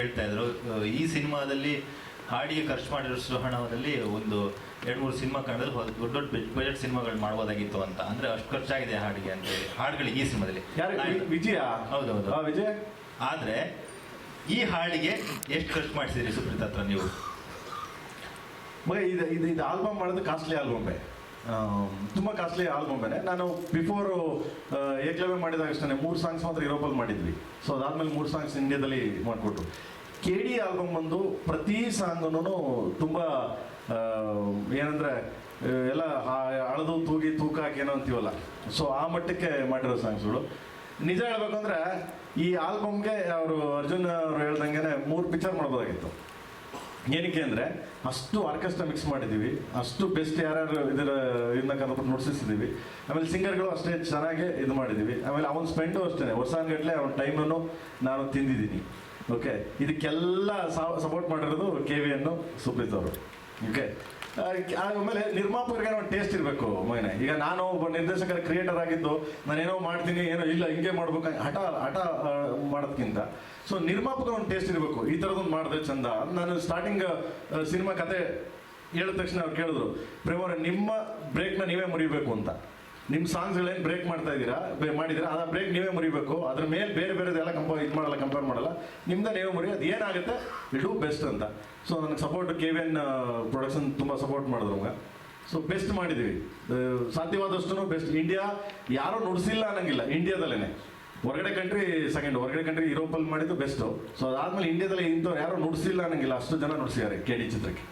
ಹೇಳ್ತಾ ಇದ್ರು. ಈ ಸಿನಿಮಾದಲ್ಲಿ ಹಾಡಿಗೆ ಖರ್ಚು ಮಾಡಿರೋಷ್ಟು ಹಣದಲ್ಲಿ ಒಂದು ಎರಡು ಮೂರು ಸಿನಿಮಾ ಹೊರ- ದೊಡ್ಡ ದೊಡ್ಡ ಬಜೆಟ್ ಸಿನಿಮಾಗಳು ಮಾಡ್ಬೋದಾಗಿತ್ತು ಅಂತ. ಅಂದ್ರೆ ಅಷ್ಟು ಖರ್ಚಾಗಿದೆ ಹಾಡಿಗೆ ಅಂತ ಹೇಳಿ. ಹಾಡುಗಳಿಗೆ ಈ ಸಿನಿಮಾದಲ್ಲಿ. ವಿಜಯ? ಹೌದೌದು. ಆ, ವಿಜಯ್? ಆದ್ರೆ ಈ ಹಾಡಿಗೆ ಎಷ್ಟು ಖರ್ಚು ಮಾಡಿಸಿದ್ರಿ ಸುಪ್ರೀತ್ ಹತ್ರ ನೀವು? ಮಗ ಇದು ಇದು ಇದು ಆಲ್ಬಮ್ ಮಾಡೋದು ಕಾಸ್ಟ್ಲಿ ಆಲ್ಬಮೇ? ತುಂಬ ಕಾಸ್ಟ್ಲಿ ಆಲ್ಬಮೇನೆ ನಾನು ಬಿಫೋರು ಏಕ್ಲವೆ ಮಾಡಿದಾಗ ಅಷ್ಟೇ ಮೂರು ಸಾಂಗ್ಸ್ ಮಾತ್ರ ಯುರೋಪಲ್ಲಿ ಮಾಡಿದ್ವಿ. ಸೊ ಅದಾದ್ಮೇಲೆ ಮೂರು ಸಾಂಗ್ಸ್ ಇಂಡಿಯಾದಲ್ಲಿ ಮಾಡಿಕೊಟ್ರು. ಕೆ ಡಿ ಆಲ್ಬಮ್ ಬಂದು ಪ್ರತಿ ಸಾಂಗನು ತುಂಬ ಏನಂದರೆ ಎಲ್ಲ ಅಳದು, ತೂಗಿ ತೂಕ ಹಾಕಿ ಏನೋ ಅಂತೀವಲ್ಲ. ಸೊ ಆ ಮಟ್ಟಕ್ಕೆ ಮಾಡಿರೋ ಸಾಂಗ್ಸ್ಗಳು ನಿಜ ಹೇಳ್ಬೇಕಂದ್ರೆ ಈ ಆಲ್ಬಮ್ಗೆ ಅವರು ಅರ್ಜುನ್ ಅವರು ಹೇಳ್ದಂಗೆ ಮೂರು ಪಿಕ್ಚರ್ ಮಾಡ್ಬೋದಾಗಿತ್ತು. ಏನಕ್ಕೆ ಅಂದರೆ, ಅಷ್ಟು ಆರ್ಕೆಸ್ಟ್ರಾ ಮಿಕ್ಸ್ ಮಾಡಿದ್ದೀವಿ ಅಷ್ಟು ಬೆಸ್ಟ್ ಯಾರ್ಯಾರು ಇದರ ಇದನ್ನ ಕರ್ಬಿಟ್ಟು ನುಡ್ಸಿಸಿದ್ದೀವಿ ಆಮೇಲೆ ಸಿಂಗರ್ಗಳು ಅಷ್ಟೇ ಚೆನ್ನಾಗಿ ಇದು ಮಾಡಿದ್ದೀವಿ ಆಮೇಲೆ ಅವನ ಸ್ಪೆಂಡು ಅಷ್ಟೇ ವರ್ಷಾನ್ಗಟ್ಲೆ ಅವನ ಟೈಮನ್ನು ನಾನು ತಿಂದಿದ್ದೀನಿ. ಓಕೆ ಇದಕ್ಕೆಲ್ಲ ಸಪೋರ್ಟ್ ಮಾಡಿರೋದು ಕೆ ವಿ ಅನ್ನು ಸುಪ್ರೀತ್ ಅವರು. ಓಕೆ ಆಮೇಲೆ ನಿರ್ಮಾಪಕರಿಗೆ ಒಂದು ಟೇಸ್ಟ್ ಇರಬೇಕು ಮೈನೆ ಈಗ ನಾನು ಒಬ್ಬ ನಿರ್ದೇಶಕರ ಕ್ರಿಯೇಟರ್ ಆಗಿದ್ದು, ನಾನೇನೋ ಮಾಡ್ತೀನಿ, ಏನೋ ಇಲ್ಲ, ಹಿಂಗೆ ಮಾಡ್ಬೇಕು, ಹಠ ಹಠ ಮಾಡೋದಕ್ಕಿಂತ ಸೊ ನಿರ್ಮಾಪಕರ ಒಂದು ಟೇಸ್ಟ್ ಇರಬೇಕು. ಈ ಥರದೊಂದು ಮಾಡಿದ್ರೆ ಚಂದ. ನಾನು ಸ್ಟಾರ್ಟಿಂಗ್ ಸಿನಿಮಾ ಕತೆ ಹೇಳಿದ ತಕ್ಷಣ ಅವ್ರು ಕೇಳಿದ್ರು ಪ್ರೇಮವ್ರೆ ನಿಮ್ಮ ಬ್ರೇಕ್ನ ನೀವೇ ಮುರಿಬೇಕು ಅಂತ. ನಿಮ್ಮ ಸಾಂಗ್ಸ್ಗಳೇನು ಬ್ರೇಕ್ ಮಾಡ್ತಾ ಇದ್ದೀರಾ? ಮಾಡಿದ್ದೀರಾ? ಆ ಬ್ರೇಕ್ ನೀವೇ ಮುರಿಬೇಕು. ಅದ್ರ ಮೇಲೆ ಬೇರೆ ಬೇರೆದೆಲ್ಲ ಕಂಪ ಇದು ಮಾಡಲ್ಲ ಕಂಪೇರ್ ಮಾಡಲ್ಲ. ನಿಮ್ದ ನೀವೇ ಮುರಿ, ಅದು ಏನಾಗುತ್ತೆ? ಇಟ್ ಬೆಸ್ಟ್ ಅಂತ. ಸೊ ನನಗೆ support K V N production ತುಂಬ ಸಪೋರ್ಟ್ ಮಾಡಿದ್ರು ಸೊ ಬೆಸ್ಟ್ ಮಾಡಿದ್ದೀವಿ ಸಾಧ್ಯವಾದಷ್ಟು ಬೆಸ್ಟ್ ಇಂಡಿಯಾ ಯಾರೂ ನುಡಿಸಿಲ್ಲ ಅನ್ನಂಗಿಲ್ಲ. ಇಂಡಿಯಾದಲ್ಲೇ ಹೊರಗಡೆ ಕಂಟ್ರಿ ಸೆಕೆಂಡ್ ಹೊರಗಡೆ ಕಂಟ್ರಿ ಯುರೋಪಲ್ಲಿ ಮಾಡಿದ್ದು ಬೆಸ್ಟು ಸೊ ಅದಾದ್ಮೇಲೆ ಇಂಡಿಯಾದಲ್ಲಿ ಇಂಥವ್ರು ಯಾರು ನುಡಿಸಿಲ್ಲ ಅನ್ನಂಗಿಲ್ಲ. ಅಷ್ಟು ಜನ ನುಡಿಸಿದ್ದಾರೆ ಕೆ ಡಿ ಚಿತ್ರಕ್ಕೆ.